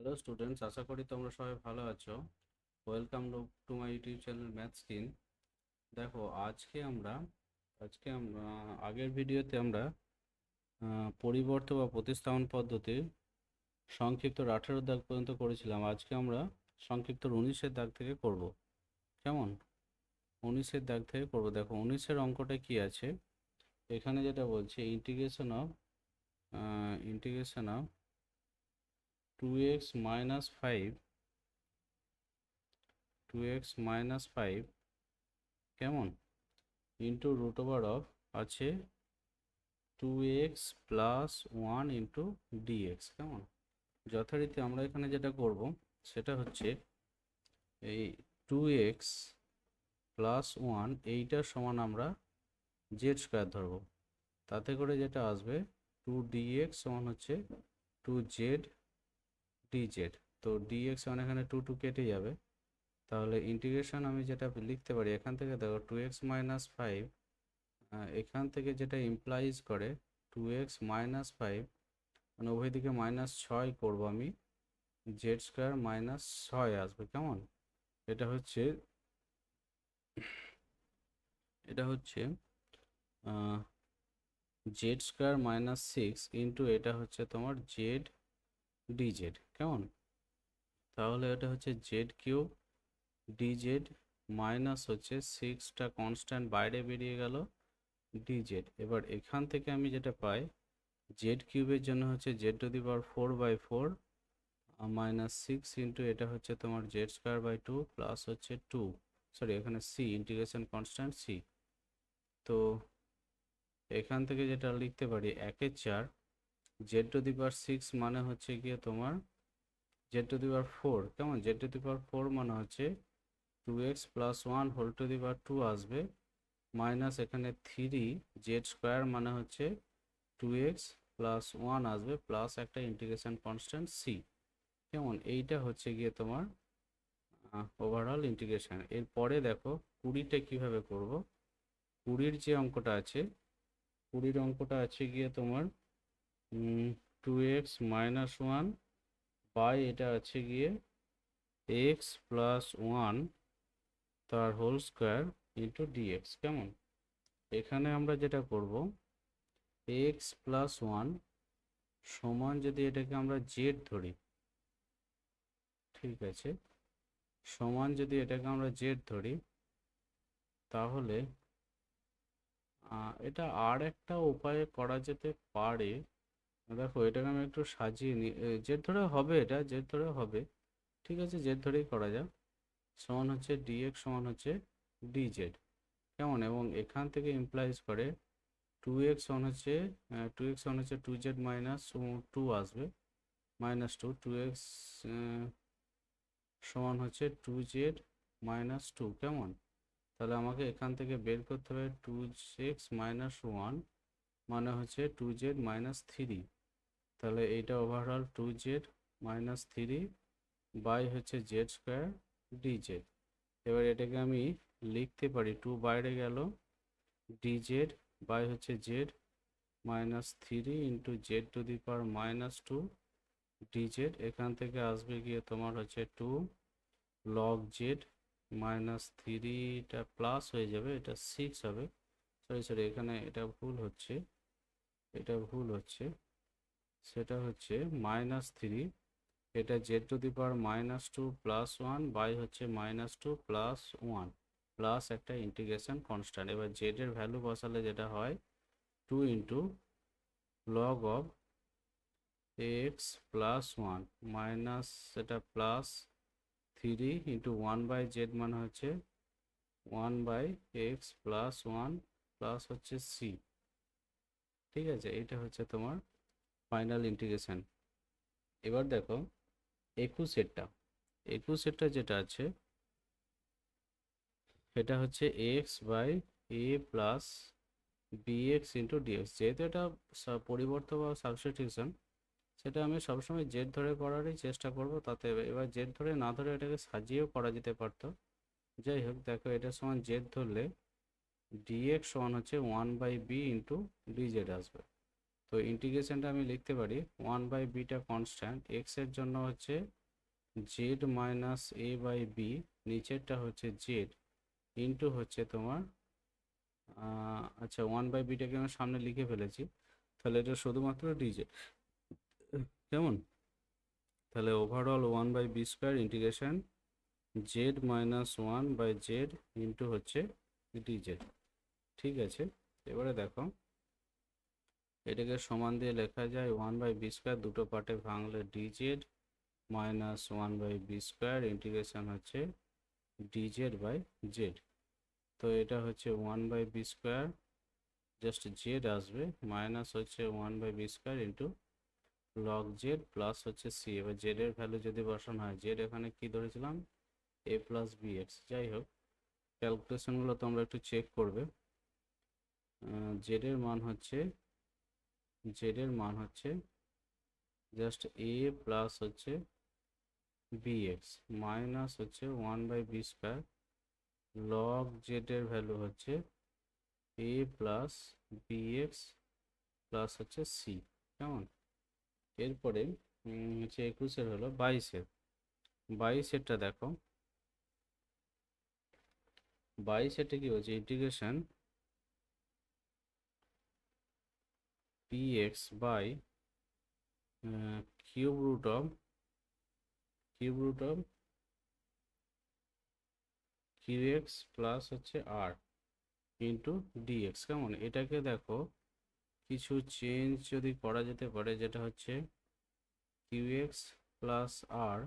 Hello students আশা করি তোমরা সবাই ভালো আছো। Welcome to my YouTube channel math skin দেখো, আজকে আমরা আজকে আমরা, আগের ভিডিওতে আমরা পরিবর্ত বা প্রতিস্থাপন পদ্ধতির সংক্ষিপ্ত আঠেরো দাগ পর্যন্ত করেছিলাম। আজকে আমরা সংক্ষিপ্ত উনিশের দাগ থেকে করব। কেমন? উনিশের দাগ থেকে করব। দেখো, উনিশের অঙ্কটা কি আছে? এখানে যেটা বলছে integration of integration of two X minus five two X minus five কেমন? ইন্টু রুট ওভার অফ আছে two X plus one into D X কেমন? যথারীতি আমরা এখানে যেটা করব, সেটা হচ্ছে এই টু এক্স প্লাস ওয়ান এইটার সমান আমরা জেড স্কোয়ার ধরবো। তাতে করে যেটা আসবে টু ডিএক্স সমান হচ্ছে টু জেড ডিজেড তো ডিএক্স মানে এখানে টু টু কেটে যাবে। তাহলে ইন্টিগ্রেশন আমি যেটা লিখতে পারি, এখান থেকে দেখো টু এক্স মাইনাস ফাইভ এখান থেকে যেটা ইমপ্লাইজ করে টু এক্স মাইনাস ফাইভ মানে উভয় দিকে মাইনাস ছয় করব আমি জেড স্কোয়ার মাইনাস ছয় আসবে, কেমন? এটা হচ্ছে এটা হচ্ছে Z square minus six into এটা হচ্ছে তোমার জেড ডিজেড কেমন? তাহলে এটা হচ্ছে জেড কিউব ডিজেড মাইনাস হচ্ছে সিক্সটা কনস্ট্যান্ট বাইরে বেরিয়ে গেল ডিজেড এবার এখান থেকে আমি যেটা পাই জেড কিউবের জন্য হচ্ছে Z to the power four by four minus six into এটা হচ্ছে তোমার Z square by two plus হচ্ছে টু সরি এখানে সি ইন্টিগ্রেশন কনস্ট্যান্ট সি তো এখান থেকে যেটা লিখতে পারি, একের চার Z to the power six মানে হচ্ছে গিয়ে তোমার Z to the power four কেমন? Z to the power four মানে হচ্ছে two X plus one whole to the power two আসবে। মাইনাস এখানে থ্রি জেড স্কোয়ার মানে হচ্ছে টু এক্স প্লাস ওয়ান আসবে প্লাস একটা ইন্টিগ্রেশন কনস্ট্যান্ট সি কেমন? এইটা হচ্ছে গিয়ে তোমার ওভারঅল ইন্টিগ্রেশন এরপরে দেখো কুড়িটা কীভাবে করব? কুড়ির যে অঙ্কটা আছে, কুড়ির অঙ্কটা আছে গিয়ে তোমার two X minus one by এটা আছে গিয়ে এক্স প্লাস ওয়ান তার whole square into D X কেমন? এখানে আমরা যেটা করব এক্স প্লাস ওয়ান সমান যদি এটাকে আমরা জেড ধরি, ঠিক আছে? সমান যদি এটাকে আমরা জেড ধরি, তাহলে এটা আর একটা উপায়ে করা যেতে পারে দেখো, এটাকে আমি একটু সাজিয়ে নিই জেড ধরে হবে এটা জেড ধরে হবে। ঠিক আছে জেড ধরেই করা যাক। সমান হচ্ছে ডিএক্স সমান হচ্ছে ডিজেড কেমন? এবং এখান থেকে ইমপ্লাইজ করে টু এক্স সমান হচ্ছে টু এক্স সমান হচ্ছে টু জেড মাইনাস টু আসবে। মাইনাস টু টু এক্স সমান হচ্ছে টু জেড মাইনাস টু কেমন? তাহলে আমাকে এখান থেকে বের করতে হবে টু এক্স মাইনাস ওয়ান মানে হচ্ছে টু জেড মাইনাস থ্রি তাহলে এইটা overall two Z minus three by হচ্ছে জেড স্কোয়ার ডি জেড এবার এটাকে আমি লিখতে পারি টু বাইরে গেল ডি জেড বাই হচ্ছে Z minus three into Z to the power minus two D Z এখান থেকে আসবে গিয়ে তোমার হচ্ছে টু লগ জেড মাইনাস থ্রিটা প্লাস হয়ে যাবে, এটা সিক্স হবে। সরি সরি এখানে এটা ভুল হচ্ছে, এটা ভুল হচ্ছে। সেটা হচ্ছে মাইনাস থ্রি এটা Z to the power minus two plus one by হচ্ছে minus two plus one plus একটা ইন্টিগ্রেশন কনস্ট্যান্ট এবার জেডের ভ্যালু বসালে যেটা হয় two into log of X plus one minus সেটা plus three into one by Z মানে হচ্ছে one by X plus one plus হচ্ছে সি ঠিক আছে এটা হচ্ছে তোমার ফাইনাল ইন্টিগ্রেশন। এবার দেখো একুশেরটা একুশেরটা যেটা আছে এটা হচ্ছে X by A plus B X into D X যেহেতু এটা পরিবর্তন বা সাবস্টিটিউশন, সেটা আমি সবসময় জেড ধরে করারই চেষ্টা করব। তাতে এবার জেড ধরে না ধরে এটাকে সাজিয়েও করা যেতে পারতো। যাই হোক, দেখো এটা সমান জেড ধরলে ডিএক্স সমান হচ্ছে one by B into D Z আসবে। তো ইন্টিগ্রেশনটা আমি লিখতে পারি ওয়ান বাই বিটা কনস্ট্যান্ট এক্সের জন্য হচ্ছে Z minus A by B নিচেরটা হচ্ছে জেড ইন্টু হচ্ছে তোমার আচ্ছা ওয়ান বাই বিটাকে আমি সামনে লিখে ফেলেছি, তাহলে এটা শুধুমাত্র ডিজেড কেমন? তাহলে overall one by B square integration Z minus one by Z into হচ্ছে ডিজেড ঠিক আছে? এবারে দেখো। এটাকে সমান দিয়ে লেখা যায় ওয়ান বাই বি স্কোয়ার দুটো পার্টে ভাঙলে d z minus one by b square integration হচ্ছে ডিজেড বাই জেড তো এটা হচ্ছে one by b square just z আসবে মাইনাস হচ্ছে one by b square into log z plus হচ্ছে সি এবার জেড এর ভ্যালু যদি বসানো হয় জেড এখানে কি ধরেছিলাম? এ প্লাস বি এক্স যাই হোক ক্যালকুলেশনগুলো তোমরা একটু চেক করবে। জেড এর মান হচ্ছে জেড এর মান হচ্ছে জাস্ট এ প্লাস হচ্ছে বি এক্স মাইনাস হচ্ছে one by b square log z এর ভ্যালু হচ্ছে a plus b x plus হচ্ছে সি কেমন? এরপরে হচ্ছে একুশের হলো বাইশের বাইশেরটা দেখো। বাইশেরটা কি হচ্ছে integration x by cube root of cube root of q x plus হচ্ছে আর ইন্টু ডিএক্স কেমন? এটাকে দেখো, কিছু চেঞ্জ যদি করা যেতে পারে, যেটা হচ্ছে কিউ এক্স প্লাস আর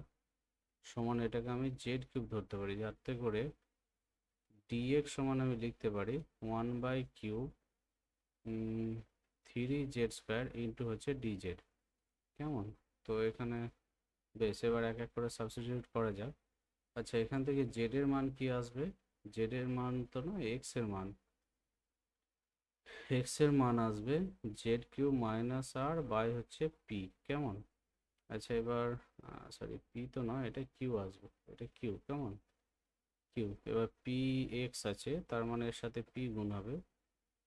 সমান এটাকে আমি জেড কিউব ধরতে পারি, যাতে করে ডিএক্স সমান আমি লিখতে পারি one by cube three z square into হচ্ছে ডিজেড কেমন? তো এখানে বেশ, এবার এক এক করে সাবস্টিটিউট করা যাক। আচ্ছা এখান থেকে জেড এর মান কি আসবে? জেড এর মান তো নয় এক্সের মান। এক্সের মান আসবে z q minus r by হচ্ছে পি কেমন? আচ্ছা এবার সরি পি তো নয় এটা কিউ আসবে, এটা কিউ কেমন? কিউ এবার পি এক্স আছে, তার মানে এর সাথে পি গুণ হবে।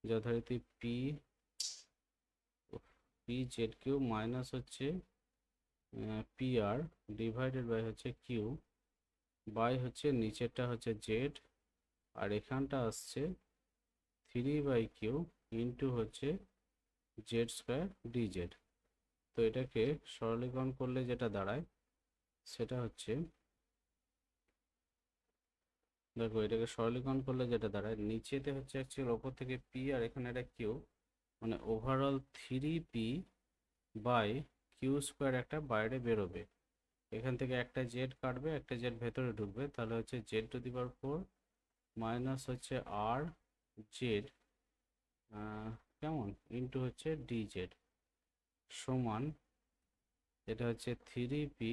যথারীতি P P Z Q minus হচ্ছে পি আর ডিভাইডেড বাই হচ্ছে কিউ বাই হচ্ছে নিচেরটা হচ্ছে জেড আর এখানটা আসছে থ্রি বাই কিউ ইন্টু হচ্ছে জেড স্কোয়ার ডিজেড তো এটাকে সরলীকরণ করলে যেটা দাঁড়ায়, সেটা হচ্ছে, দেখো এটাকে সরলীকরণ করলে যেটা দাঁড়ায়, নিচেতে হচ্ছে অ্যাকচুয়াল ওপর থেকে পি আর এখানে একটা কিউ মানে overall three p by q square একটা বাইরে বেরোবে। এখান থেকে একটা জেড কাটবে, একটা জেড ভেতরে ঢুকবে। তাহলে হচ্ছে z to the power four minus হচ্ছে আর জেড কেমন? ইন্টু হচ্ছে ডি জেড সমান এটা হচ্ছে three p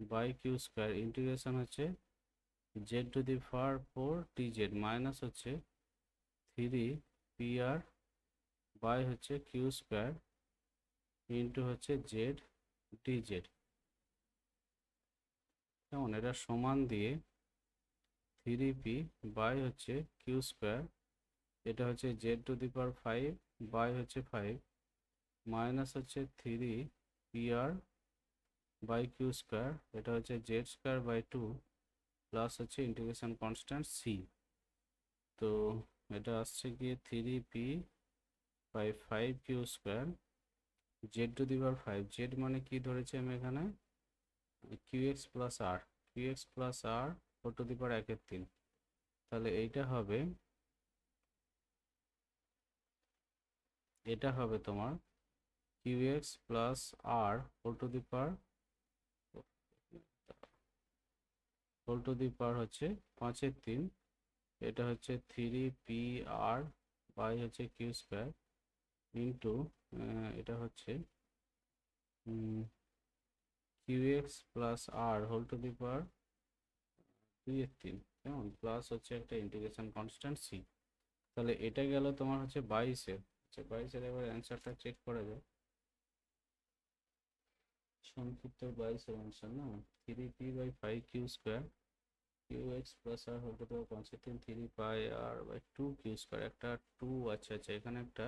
by q square integration হচ্ছে z to the power four d z minus হচ্ছে থ্রি পি আর বাই হচ্ছে কিউ স্কোয়ার ইন্টু হচ্ছে জেড ডি জেড কেমন? এটা সমান দিয়ে থ্রি পি বাই হচ্ছে কিউ স্কোয়ার এটা হচ্ছে z to the power five by হচ্ছে ফাইভ মাইনাস হচ্ছে three p r by q square এটা হচ্ছে z square by two plus হচ্ছে ইন্টিগ্রেশন কনস্ট্যান্ট সি তো এটা আসছে গিয়ে three p by five q square z to the power five z মানে কি ধরেছি আমি এখানে? Q x plus r q x plus r four to the power একের তিন। তাহলে এইটা হবে, এটা হবে তোমার q x plus r whole to the power whole to the power হচ্ছে পাঁচের তিন, এটা হচ্ছে থ্রি পি আর বাই হচ্ছে কিউ স্কোয়ার ইন্টু এটা হচ্ছে q x plus r whole to the power দুই এর তিন। কেমন? প্লাস হচ্ছে একটা ইন্টিগ্রেশন কনস্ট্যান্ট সি তাহলে এটা গেল তোমার হচ্ছে বাইশের। আচ্ছা বাইশের এবার অ্যান্সারটা চেক করা যায় সংক্ষিপ্ত বাইশের অ্যান্সার না? Three p by five q square q x plus r whole to the power three pi r by two q square একটা টু আচ্ছা আচ্ছা এখানে একটা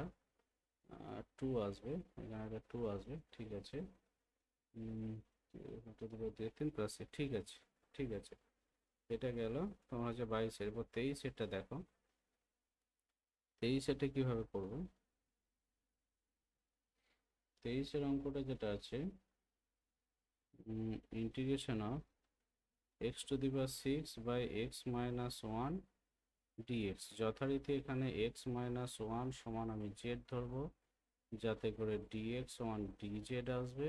টু আসবে, এখানে একটা টু আসবে, ঠিক আছে। তিন প্লাস ঠিক আছে ঠিক আছে। এটা গেল তোমার হচ্ছে বাইশের এরপর তেইশেরটা দেখো। তেইশেরটা কীভাবে করব? তেইশের অঙ্কটা যেটা আছে integration of x to the power six by x minus one d x যথারীতি এখানে এক্স মাইনাস ওয়ান সমান আমি জেড ধরবো, যাতে করে ডিএক্স ওয়ান ডিজেড আসবে,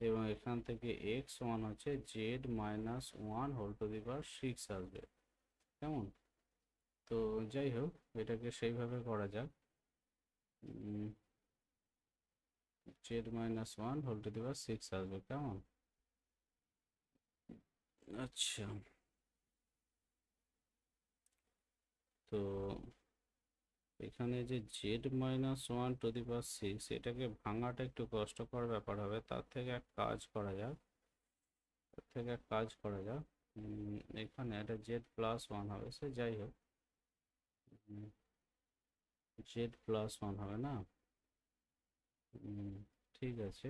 এবং এখান থেকে এক্স ওয়ান হচ্ছে z minus one whole to the power six আসবে। কেমন? তো যাই হোক, এটাকে সেইভাবে করা যাক। Z minus one whole to the power six আসবে, কেমন? আচ্ছা। তো এখানে যে z minus one to the power six এটাকে ভাঙাটা একটু কষ্টকর ব্যাপার হবে। তার থেকে এক কাজ করা যাক। তার থেকে এক কাজ করা যাক। এখানে একটা জেড প্লাস ওয়ান হবে, সে যাই হোক। জেড প্লাস ওয়ান হবে না? ঠিক আছে।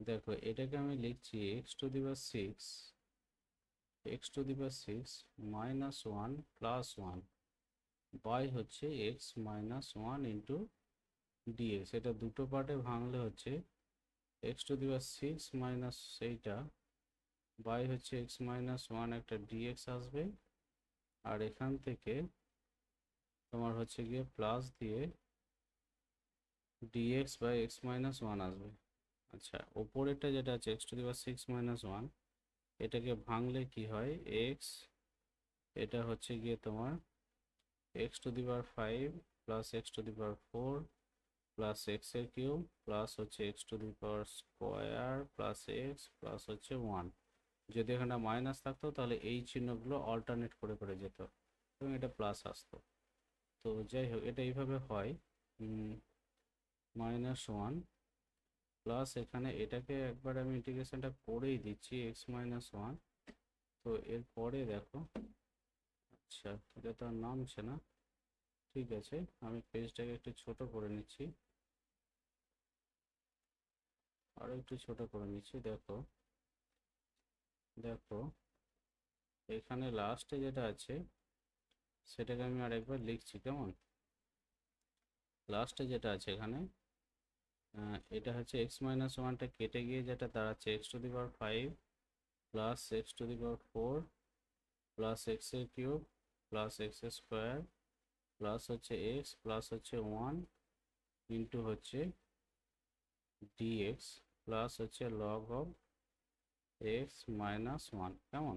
দেখো, এটাকে আমি লিখছি x to the power six x to the power six minus one plus one by হচ্ছে x minus one into d x এটা দুটো পার্টে ভাঙলে হচ্ছে x to the power six minus সেইটা বাই হচ্ছে এক্স মাইনাস ওয়ান একটা d x আসবে। আর এখান থেকে তোমার হচ্ছে গিয়ে প্লাস দিয়ে d x by x minus one আসবে। আচ্ছা ওপরেরটা যেটা আছে x to the power six minus one এটাকে ভাঙলে কি হয়? এক্স এটা হচ্ছে গিয়ে তোমার x to the power five plus x to the power four plus এক্সের কিউব প্লাস হচ্ছে x to the power square plus x plus হচ্ছে ওয়ান যদি এখানে মাইনাস থাকতো, তাহলে এই চিহ্নগুলো অল্টারনেট করে করে যেত এবং এটা প্লাস আসতো। তো যাই হোক, এটা এইভাবে হয়। মাইনাস ওয়ান প্লাস এখানে এটাকে একবার আমি ইন্টিগ্রেশনটা করেই দিচ্ছি এক্স মাইনাস ওয়ান তো এরপরে দেখো আচ্ছা এটা তো আর নামছে না। ঠিক আছে, আমি পেজটাকে একটু ছোট করে নিচ্ছি। আরও একটু ছোট করে নিচ্ছি, দেখো। দেখো, এখানে লাস্টে যেটা আছে, সেটাকে আমি আরেকবার লিখছি, কেমন? লাস্টে যেটা আছে এখানে এটা হচ্ছে এক্স মাইনাস ওয়ানটা কেটে গিয়ে যেটা দাঁড়াচ্ছে x to the power five plus x to the power four plus এক্সের cube plus x square plus হচ্ছে এক্স প্লাস হচ্ছে ওয়ান ইন্টু হচ্ছে ডিএক্স প্লাস হচ্ছে log of x minus one কেমন?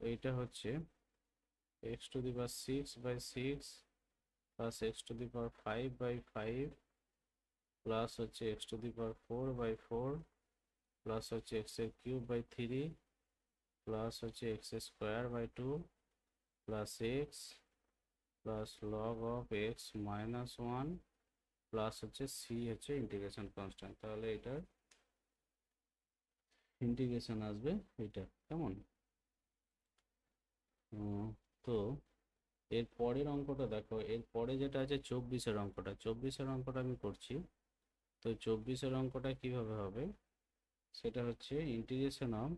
এইটা হচ্ছে x to the power six by six plus x to the power five by five plus হচ্ছে x to the power four by four plus হচ্ছে এক্সের cube by three plus হচ্ছে x square by two plus x plus log of x minus one plus হচ্ছে C হচ্ছে integration constant তাহলে এটার integration আসবে এটা, কেমন? তো এর পরের অঙ্কটা দেখো, এর পরে যেটা আছে চব্বিশের অঙ্কটা চব্বিশের অঙ্কটা আমি করছি। তো চব্বিশের অঙ্কটা কীভাবে হবে? সেটা হচ্ছে integration of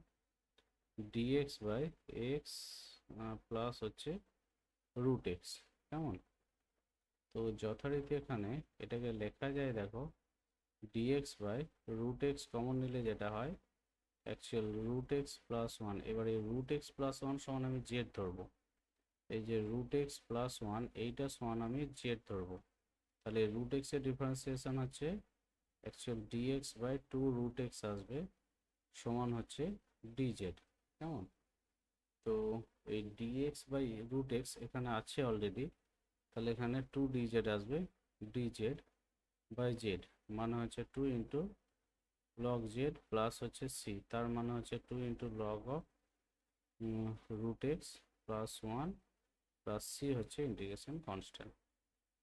d x by x plus হচ্ছে রুট এক্স কেমন? তো যথারীতি এখানে এটাকে লেখা যায় দেখো d x by root x common নিলে যেটা হয় actual root x plus one এবারে রুট এক্স প্লাস ওয়ান সমান আমি জেড ধরবো। এই যে রুট এক্স প্লাস ওয়ান এইটা সমান আমি জেড ধরবো। তাহলে রুট এক্সের ডিফারেন্সিয়েশন হচ্ছে actual d x by two root x আসবে, সমান হচ্ছে ডিজেড কেমন? তো এই ডিএক্স বাই রুট এক্স এখানে আছে অলরেডি তাহলে এখানে টু ডিজেড আসবে ডিজেড বাই জেড মানে হচ্ছে two into log z plus হচ্ছে সি তার মানে হচ্ছে two into log of root x plus one plus c হচ্ছে ইন্টিগ্রেশন কনস্ট্যান্ট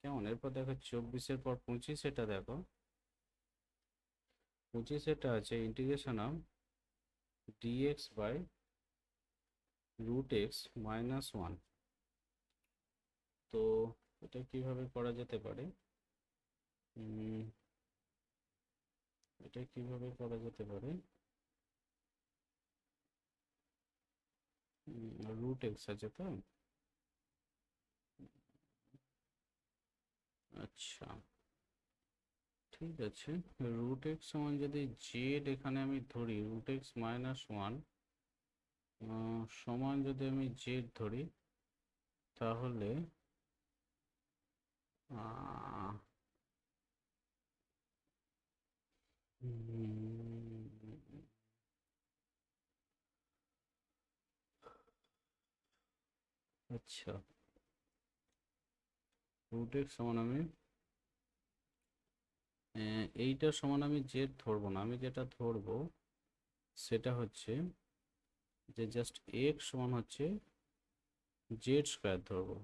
কেমন? এরপর দেখো চব্বিশের পর পঁচিশ, এটা দেখো। পঁচিশ এটা আছে integration of d x by root x minus one তো এটা কীভাবে করা যেতে পারে? এটা কীভাবে করা যেতে পারে? রুট এক্স আছে তো? আচ্ছা। ঠিক আছে। রুট এক্স সমান যদি জেড এখানে আমি ধরি রুট এক্স মাইনাস ওয়ান সমান যদি আমি জেড ধরি তাহলে আচ্ছা রুট এক্স সমান আমি আহ, এইটার সমান আমি জেড ধরবো না আমি যেটা ধরবো সেটা হচ্ছে যে জাস্ট এক্স সমান হচ্ছে জেড স্কোয়ার ধরবো।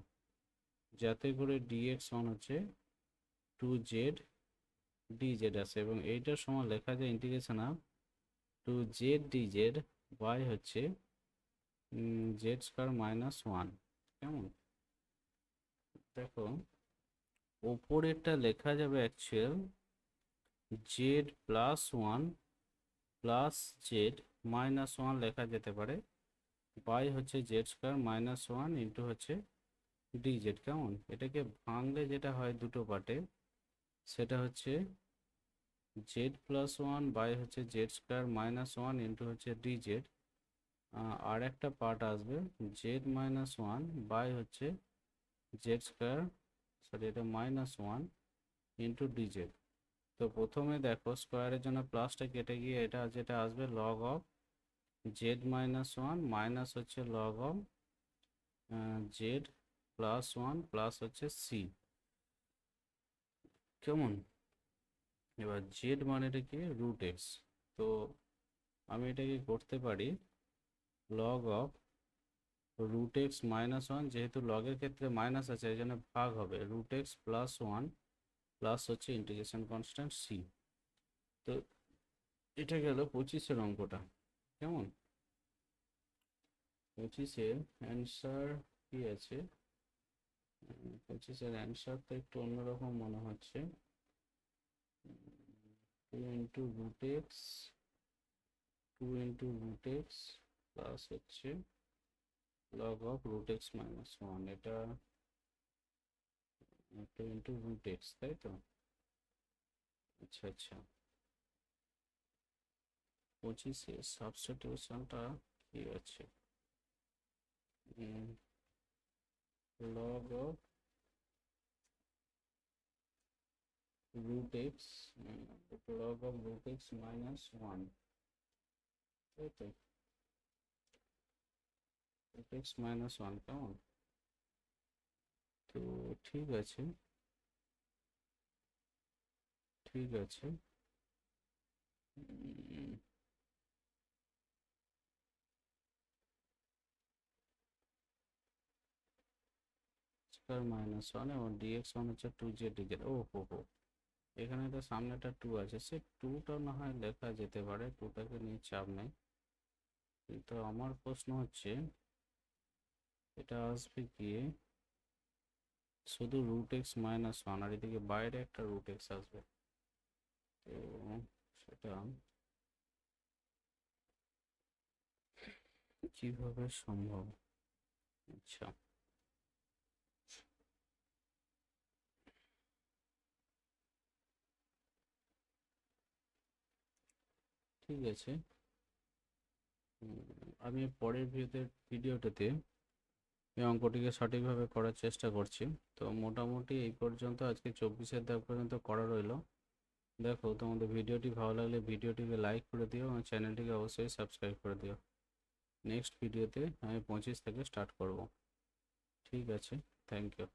যাতে করে ডিএক্স সমান হচ্ছে টু জেড ডি জেড আছে এবং এইটার সমান লেখা যায় integration of two z d z by হচ্ছে জেড স্কোয়ার মাইনাস ওয়ান কেমন? দেখো, ওপরেরটা লেখা যাবে actual z plus one plus z minus one লেখা যেতে পারে। বাই হচ্ছে z square minus one into হচ্ছে ডি জেড কেমন? এটাকে ভাঙলে যেটা হয় দুটো পার্টে, সেটা হচ্ছে জেড প্লাস ওয়ান বাই হচ্ছে z square minus one into হচ্ছে ডি জেড। আর একটা পার্ট আসবে জেড মাইনাস ওয়ান বাই হচ্ছে জেড স্কোয়ার, সরি এটা minus one into d z. তো প্রথমে দেখো স্কোয়ারের জন্য প্লাসটা কেটে গিয়ে এটা যেটা আসবে log of z minus one minus হচ্ছে log of z plus one plus হচ্ছে সি কেমন? এবার জেড মানেটা কি? রুট এক্স তো আমি এটাকে করতে পারি log of root x minus one যেহেতু লগের ক্ষেত্রে মাইনাস আছে, এই জন্য ভাগ হবে। Root x plus one plus হচ্ছে ইন্টিগ্রেশন কনস্ট্যান্ট সি তো এটা গেল পঁচিশের অঙ্কটা। কেমন? পঁচিশের অ্যান্সার কি আছে? পঁচিশের অ্যান্সার তো একটু অন্যরকম মনে হচ্ছে। Two into root x two into root x plus হচ্ছে log of root x minus one এটা টু ইন্টু রুট এক্স তাই তো? আচ্ছা আচ্ছা। পঁচিশে সাবস্টিটিউশনটা কি আছে? Log of log of root x minus 1 তাই তো? root x minus 1 কেমন তো ঠিক আছে। ঠিক আছে। স্কোয়ার মাইনাস ওয়ান এবং ডিএক্স ওয়ান হচ্ছে টু জেড ডিজেড ও হো। হো এখানে তো সামনে একটা টু আছে। সে টুটা না হয় লেখা যেতে পারে টুটাকে নিয়ে চাপ নেই। কিন্তু আমার প্রশ্ন হচ্ছে, এটা আসবে গিয়ে শুধু রুট এক্স মাইনাস ওয়ান আর এদিকে বাইরে একটা রুট এক্স আসবে। তো সেটা কীভাবে সম্ভব? আচ্ছা। ঠিক আছে। আমি পরের ভিডিওতে, ভিডিওটাতে এই অঙ্কটিকে সঠিকভাবে করার চেষ্টা করছি। তো মোটামুটি এই পর্যন্ত, আজকে চব্বিশের দাগ পর্যন্ত করা রইল। দেখো, তোমাদের ভিডিওটি ভালো লাগলে ভিডিওটিকে লাইক করে দিও এবং চ্যানেলটিকে অবশ্যই সাবস্ক্রাইব করে দিও। নেক্সট ভিডিওতে আমি পঁচিশ থেকে স্টার্ট করব। ঠিক আছে, থ্যাংক ইউ।